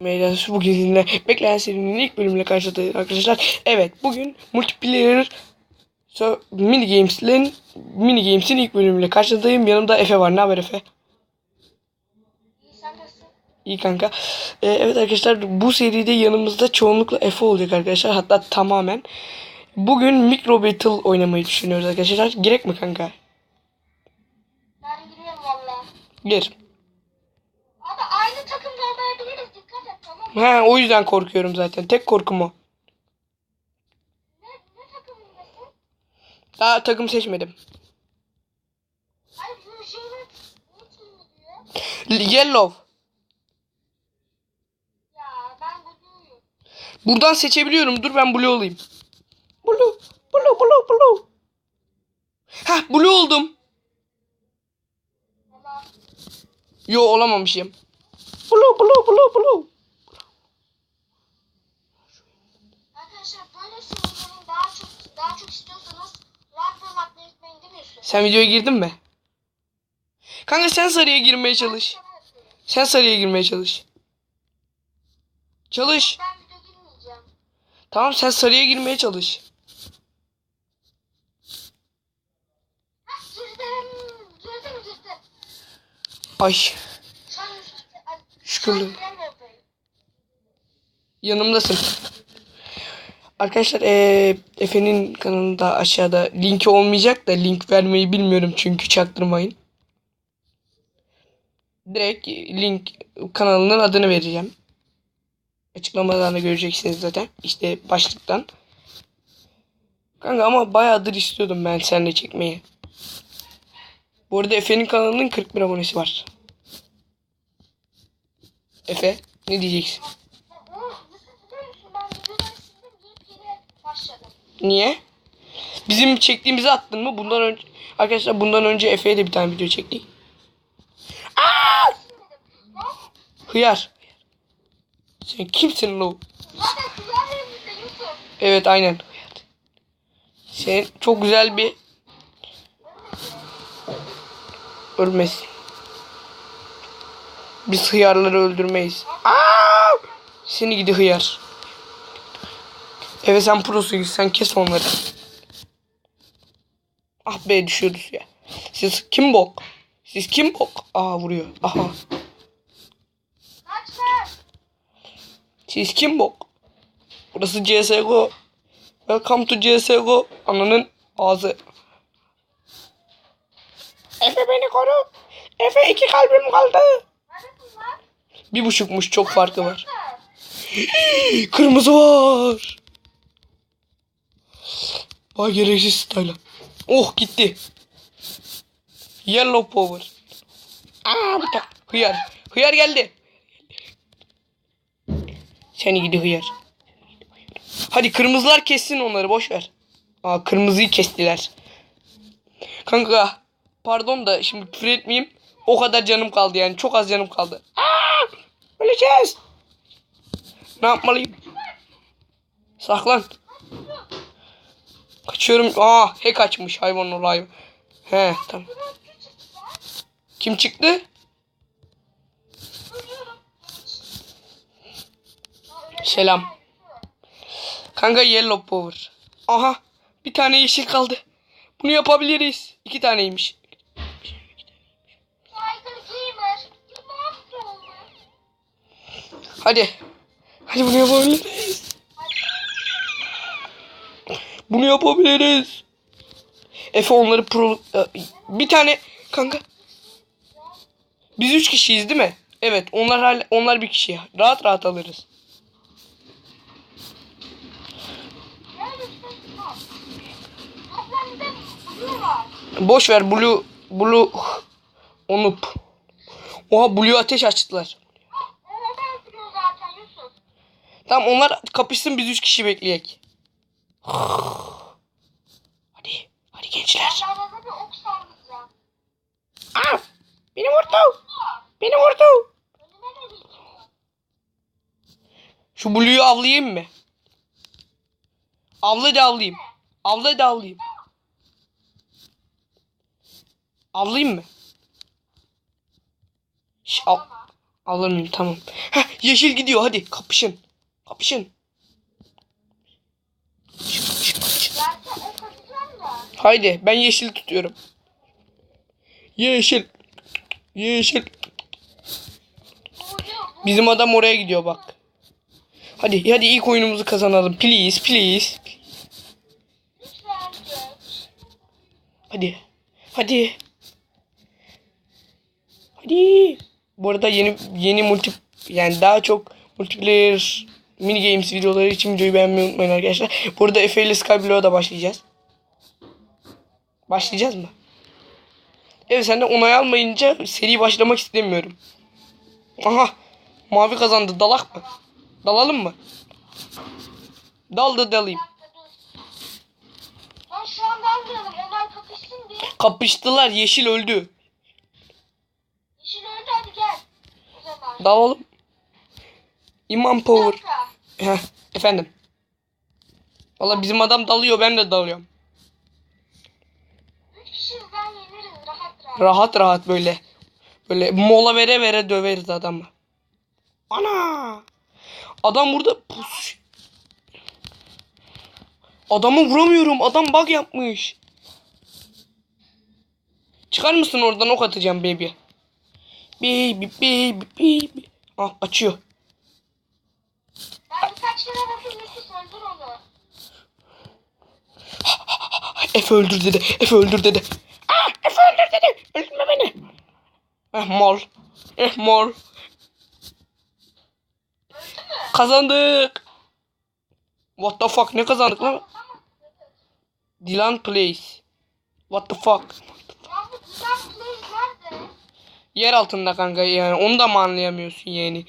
Meydan bugün sizinle beklenen serinin ilk bölümüyle karşılaştık arkadaşlar. Evet bugün multiplayer so, mini games'in mini games'in ilk bölümüyle karşılaştığım yanımda Efe var. Ne haber Efe? İyi kanka. Ee, evet arkadaşlar bu seride yanımızda çoğunlukla Efe olacak arkadaşlar. Hatta tamamen. Bugün Micro Battle oynamayı düşünüyoruz arkadaşlar. Gerek mi kanka? Ben giriyorum valla. Gir. Abi aynı takımda olmayabiliriz dikkat et tamam mı? Ha o yüzden korkuyorum zaten. Tek korkum o. Daha takım seçmedim. Yellow. Buradan seçebiliyorum. Dur ben blue olayım. Blue. Blue blue blue. Hah blue oldum. Yo olamamışım. Blue blue blue blue. arkadaşlar böyle serilerin daha çok daha çok istiyorsanız like ve atmayı unutmayın değil mi Yusuf? Sen videoya girdin mi? Kanka sen sarıya girmeye çalış. Sen sarıya girmeye çalış. Çalış. Tamam sen sarıya girmeye çalış. Ay Şükürler. yanımdasın. Arkadaşlar eee, Efe'nin kanalında aşağıda linki olmayacak da link vermeyi bilmiyorum çünkü çaktırmayın. Direkt link kanalının adını vereceğim. Açıklamadan da göreceksiniz zaten. İşte başlıktan. Kanka ama bayağıdır istiyordum ben seninle çekmeyi. Bu arada Efe'nin kanalının 41 abonesi var. Efe ne diyeceksin? Ya oğlum Yusuf biliyor musun ben videoları sildim yepyeni başladım. Niye? Bizim çektiğimizi attın mı? Bundan önce arkadaşlar bundan önce Efe'ye de bir tane video çektik. Aa! Hıyar. Sen kimsin lo? Evet aynen. Sen çok güzel bir ölmesin. Biz hıyarları öldürmeyiz. Aa! Seni gidi hıyar. Evet sen prosun sen kes onları. Ah be düşüyoruz ya. Siz kim bok? Siz kim bok? Aa vuruyor. Aha. Siz kim bok? Burası CSGO. Welcome to CSGO. Ananın ağzı. Efe beni koru. Efe iki kalbim kaldı. Bir buçukmuş çok farkı var. Kırmızı var. Vay gereksiz style. Oh gitti. Yellow power. Aa bir tane. Hıyar. Hıyar geldi. Seni gidi hıyar. Hadi kırmızılar kessin onları boş ver. Aa kırmızıyı kestiler. Kanka pardon da şimdi küfür etmeyeyim. O kadar canım kaldı yani çok az canım kaldı. Aa, öleceğiz. Ne yapmalıyım? Saklan. Kaçıyorum. Aa hack açmış hayvan olayım. He tamam. Kim çıktı? Selam. Kanka yellow power. Aha bir tane yeşil kaldı. Bunu yapabiliriz. İki taneymiş. Hadi. Hadi bunu yapabiliriz. Bunu yapabiliriz. Efe onları pro... e, Bir tane kanka. Biz üç kişiyiz değil mi? Evet onlar hal... onlar bir kişi. Rahat rahat alırız. Boş ver Blue Blue Onup. Oha Blue ateş açtılar. Tamam onlar kapışsın biz üç kişi bekleyek. Hadi. Hadi gençler. Arada bir ok sallayacağım. Aa, beni vurdu. Beni vurdu. Şu Blue'yu avlayayım mı? Avla da avlayayım. Avla da avlayayım. Avlayayım mı? Şş, av- Alır mıyım? Tamam. Heh, yeşil gidiyor. Hadi kapışın. Kapışın. Kapışın, kapışın, kapışın. Gerçi ok atacağım da. Haydi ben yeşil tutuyorum. Yeşil. Yeşil. Bizim adam oraya gidiyor bak. Hadi hadi ilk oyunumuzu kazanalım. Please please. Hadi. Hadi. Hadi. Bu arada yeni yeni multi yani daha çok multiplayer mini games videoları için videoyu beğenmeyi unutmayın arkadaşlar. Burada Efe ile Skyblock'a da başlayacağız. Başlayacağız mı? Evet sen de onay almayınca seri başlamak istemiyorum. Aha. Mavi kazandı. Dalak mı? Dalalım mı? Dal da dalayım. Ben şu an dalmıyorum. Onlar kapışsın diye. Kapıştılar. Yeşil öldü. Yeşil öldü hadi gel. O zaman. Dalalım. İmam Power. efendim. Valla bizim adam dalıyor ben de dalıyorum. Rahat rahat böyle. Böyle mola vere vere döveriz adamı. Ana! Adam burada pus. Adamı vuramıyorum. Adam bug yapmış. Çıkar mısın oradan ok atacağım baby. Baby baby baby. Ah açıyor. Ben Yusuf öldür onu. Efe öldür dedi. Efe öldür dedi. Ah Efe öldür dedi. Öldürme beni. Eh mal. Eh mü? Kazandık. What the fuck ne kazandık lan? Dilan Place. What the fuck? Yer altında kanka yani onu da mı anlayamıyorsun yani?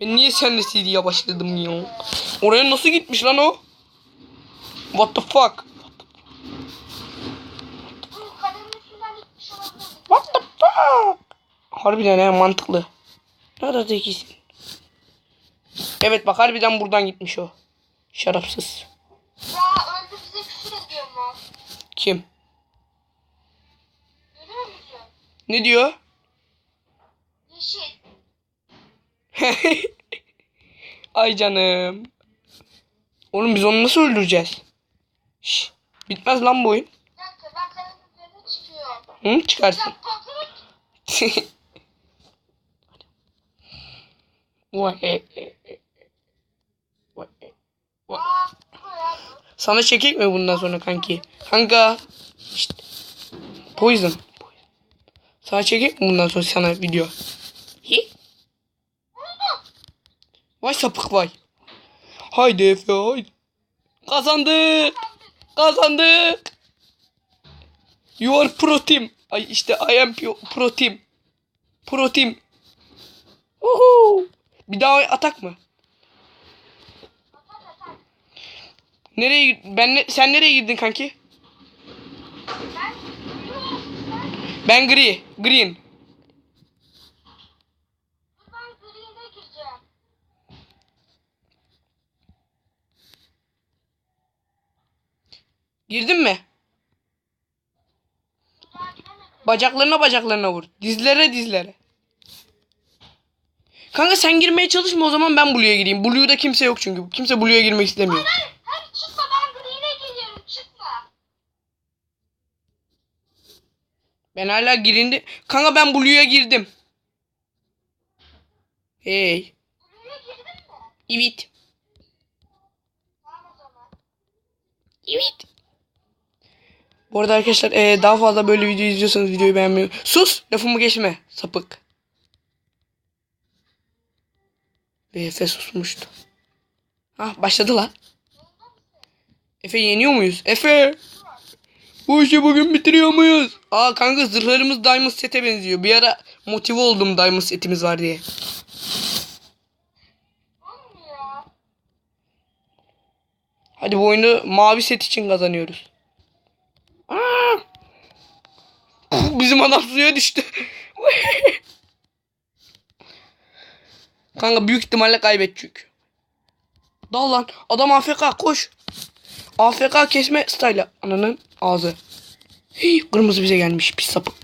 Ben niye seninle CD'ye başladım ya? Oraya nasıl gitmiş lan o? What the fuck? What the fuck? Harbiden he mantıklı. Nerede ikisin? Evet bak harbiden buradan gitmiş o. Şarapsız. Kim? Ne diyor? Yeşil. Ay canım. Oğlum biz onu nasıl öldüreceğiz? Şş, bitmez lan bu oyun. Hı, çıkarsın. Sana çekek mi bundan sonra kanki? Kanka. Şşt. Poison. Sana çekek mi bundan sonra sana video? Hi. Oldu. Vay sapık vay. Haydi Efe haydi. Kazandık. Kazandık. You are pro team. Ay işte I am pro, team. Pro team. Uhu. Bir daha atak mı? Nereye ben sen nereye girdin kanki? Ben gri, green. dur ben green'e gireceğim. Girdin mi? Bacaklarına bacaklarına vur. Dizlere dizlere. Kanka sen girmeye çalışma o zaman ben Blue'ya gireyim. Blue'da kimse yok çünkü. Kimse Blue'ya girmek istemiyor. Hayır, hayır çıkma ben green'e geliyorum çıkma. Ben hala girindi. Kanka ben Blue'ya girdim. Hey. Green'e girdin mi? Evet. Tamam o zaman. Evet. Bu arada arkadaşlar eee, daha fazla böyle video izliyorsanız videoyu beğenmeyi... Sus! Lafımı geçme. Sapık. Ve Efe susmuştu. Ah başladı lan. Efe yeniyor muyuz? Efe! Bu işi bugün bitiriyor muyuz? Aa kanka zırhlarımız Diamond sete benziyor. Bir ara motive oldum Diamond setimiz var diye. Hadi bu oyunu mavi set için kazanıyoruz. Aa! Bizim adam suya düştü. Kanka büyük ihtimalle kaybedecek. Dal lan. Adam AFK koş. AFK kesme style. Ananın ağzı. Hii, kırmızı bize gelmiş pis sapık.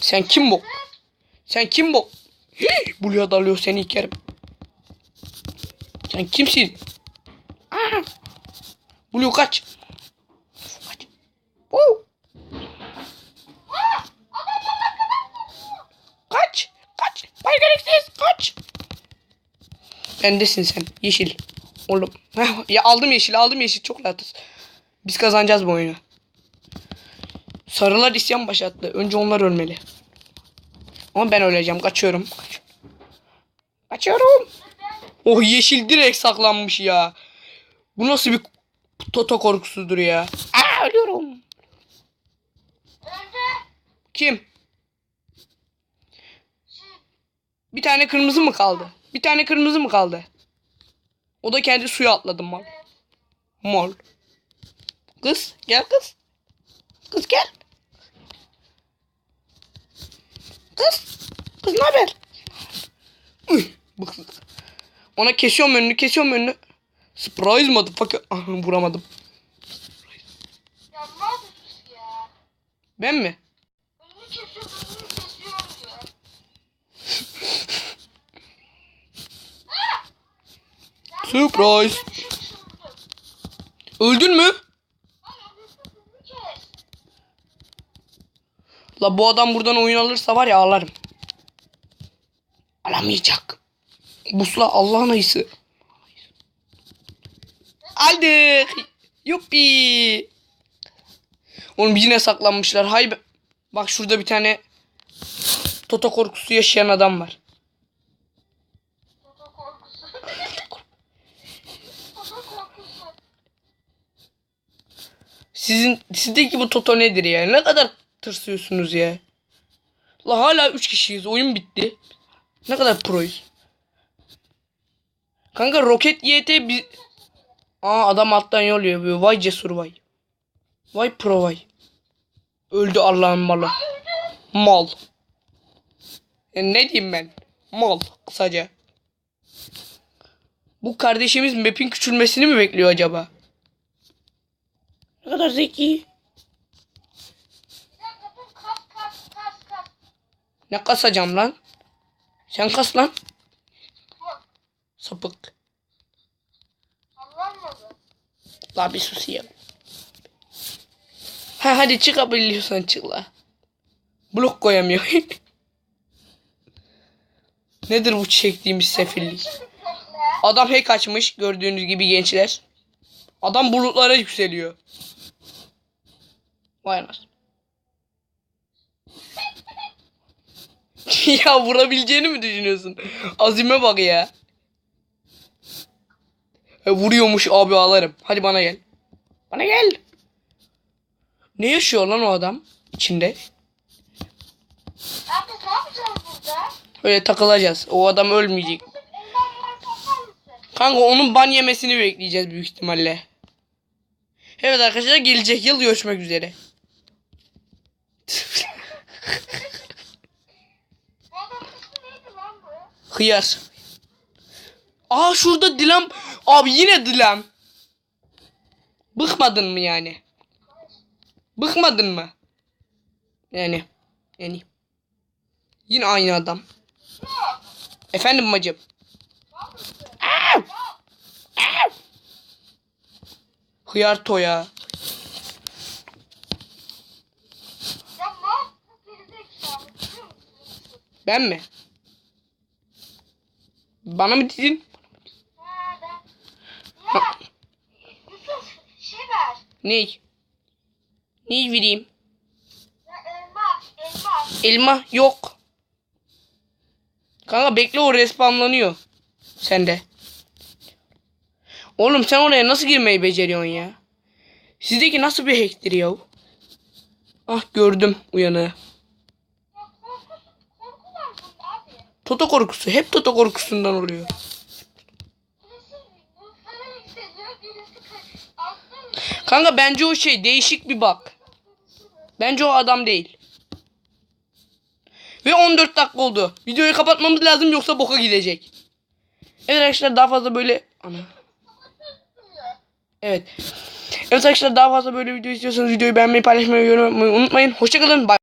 Sen kim bu? Sen kim bu? Hii, Buraya dalıyor seni ikerim. Sen kimsin? Blue kaç. Kaç. Oo! Kaç. Kaç. Bay gereksiz. Kaç. Bendesin sen. Yeşil. Oğlum. Ya aldım yeşil. Aldım yeşil. Çok rahatız. Biz kazanacağız bu oyunu. Sarılar isyan başlattı. Önce onlar ölmeli. Ama ben öleceğim. Kaçıyorum. Kaç- Kaçıyorum. Oh yeşil direkt saklanmış ya. Bu nasıl bir toto korkusudur ya. Aa ölüyorum. Kim? Şey, Bir tane kırmızı mı kaldı? Bir tane kırmızı mı kaldı? O da kendi suya atladı mal. Mol. Kız gel kız. Kız gel. Kız. Kız ne haber? Ona kesiyorum önünü kesiyorum önünü. Surprise motherfucker. Ah, vuramadım. Ben mi? Önünü kesiyor, önünü kesiyor diyor. Ah! Ya ben Surprise. Öldün mü? La bu adam buradan oyun alırsa var ya ağlarım. Alamayacak. Busla Allah'ın ayısı. Aldık. Yuppi. Oğlum yine saklanmışlar. Hay Bak şurada bir tane Toto korkusu yaşayan adam var. Toto korkusu. Toto korkusu. Sizin sizdeki bu Toto nedir ya? Ne kadar tırsıyorsunuz ya? La hala 3 kişiyiz. Oyun bitti. Ne kadar proyuz. Kanka roket YT bir... Aa adam alttan yol yapıyor. Vay cesur vay. Vay pro vay. Öldü Allah'ın malı. Mal. Ya ne diyeyim ben? Mal kısaca. Bu kardeşimiz map'in küçülmesini mi bekliyor acaba? Ne kadar zeki. Ne kasacağım lan? Sen kas lan. Sapık. La bir sus. Ha hadi çıkabiliyorsan çık la. Blok koyamıyor. Nedir bu çektiğimiz sefillik? Adam hack açmış gördüğünüz gibi gençler. Adam bulutlara yükseliyor. Vay anasını. ya vurabileceğini mi düşünüyorsun? Azime bak ya. E, vuruyormuş abi ağlarım. Hadi bana gel. Bana gel. Ne yaşıyor lan o adam içinde? Abi ne yapacağız burada? Öyle takılacağız. O adam ölmeyecek. Kanka onun ban yemesini bekleyeceğiz büyük ihtimalle. Evet arkadaşlar gelecek yıl görüşmek üzere. Hıyar. Aa şurada Dilan. Abi yine Dilan. Bıkmadın mı yani? Bıkmadın mı? Yani. Yani. Yine aynı adam. Efendim bacım. Ne yapıyorsun? Hıyar toya. Ben mi? Bana mı dedin? Ha ben. Ya. Yusuf şey ver. Ney? Ney vereyim? Ya elma. Elma. Elma yok. Kanka bekle o respawnlanıyor. Sende. Oğlum sen oraya nasıl girmeyi beceriyorsun ya? Sizdeki nasıl bir hacktir ya? Ah gördüm abi. Toto korkusu. Hep Toto korkusundan oluyor. Kanka bence o şey değişik bir bak. Bence o adam değil. Ve 14 dakika oldu. Videoyu kapatmamız lazım yoksa boka gidecek. Evet arkadaşlar daha fazla böyle... Ana. Evet. Evet arkadaşlar daha fazla böyle video istiyorsanız videoyu beğenmeyi, paylaşmayı, yorum yapmayı unutmayın. Hoşçakalın. Bye.